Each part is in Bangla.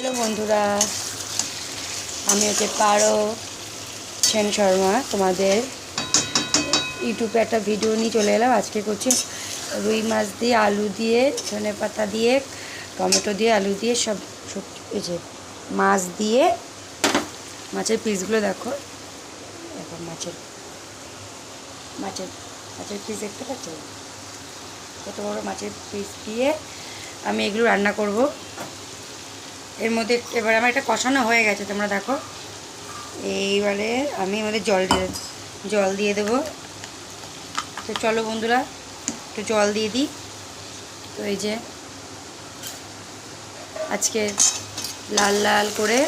হ্যালো বন্ধুরা, আমি হচ্ছে পারো সেন শর্মা, তোমাদের ইউটিউবে একটা ভিডিও নিয়ে চলে এলাম। আজকে করছি রুই মাছ দিয়ে, আলু দিয়ে, ধনে পাতা দিয়ে, টমেটো দিয়ে, আলু দিয়ে সব সব এই যে মাছ দিয়ে, মাছের পিসগুলো দেখো। দেখো মাছের মাছের মাছের পিস দেখতে পাচ্ছ? কত বড় মাছের পিস দিয়ে আমি এগুলো রান্না করব। এর মধ্যে এবার আমার এটা কষানো হয়ে গেছে, তোমরা দেখো। এইবারে আমি আমাদের জল দিয়ে জল দিয়ে দেবো। তো চলো বন্ধুরা, একটু জল দিয়ে দিই। তো এই যে আজকে লাল লাল করে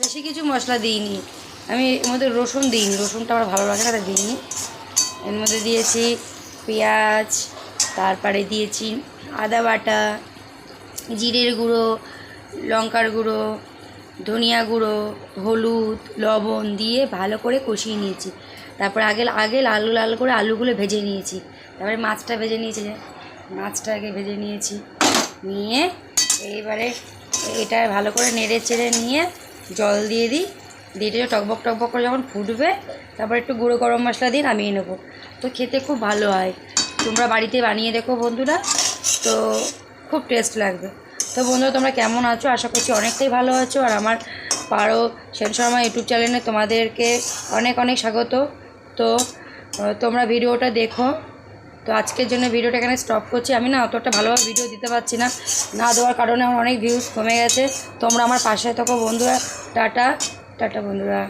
বেশি কিছু মশলা দিইনি। আমি এর মধ্যে রসুন দিইনি, রসুনটা আমার ভালো লাগে না দিইনি। এর মধ্যে দিয়েছি পেঁয়াজ, তারপরে দিয়েছি আদা বাটা, জিরের গুঁড়ো লঙ্কার গুঁড়ো, ধনিয়া গুঁড়ো, হলুদ, লবণ দিয়ে ভালো করে কষিয়ে নিয়েছি। তারপর আগে আগে লাল লাল করে আলুগুলো ভেজে নিয়েছি। তারপরে মাছটা ভেজে নিয়েছি, মাছটা আগে ভেজে নিয়েছি। নিয়ে এইবারে এটা ভালো করে নেড়ে চেড়ে নিয়ে জল দিয়ে দিই। দিয়ে এটা টকবক টকবক করে যখন ফুটবে, তারপর একটু গুঁড়ো গরম মশলা দিয়ে নামিয়ে নেব। তো খেতে খুব ভালো হয়। তোমরা বাড়িতে বানিয়ে দেখো বন্ধুরা। তো খুব টেস্ট লাগবে। তো বন্ধুরা তোমরা কেমন আছো? আশা করছি অনেকটাই ভালো আছো। আর আমার পারো সেন শর্মা ইউটিউব চ্যানেলে তোমাদেরকে অনেক অনেক স্বাগত। তো তোমরা ভিডিওটা দেখো। তো আজকের জন্য ভিডিওটা এখানে স্টপ করছি। আমি না অতটা ভালোভাবে ভিডিও দিতে পারছি না। না দেওয়ার কারণে আমার অনেক ভিউজ কমে গেছে। তোমরা আমার পাশে থাকো বন্ধুরা। টাটা। টাটা বন্ধুরা।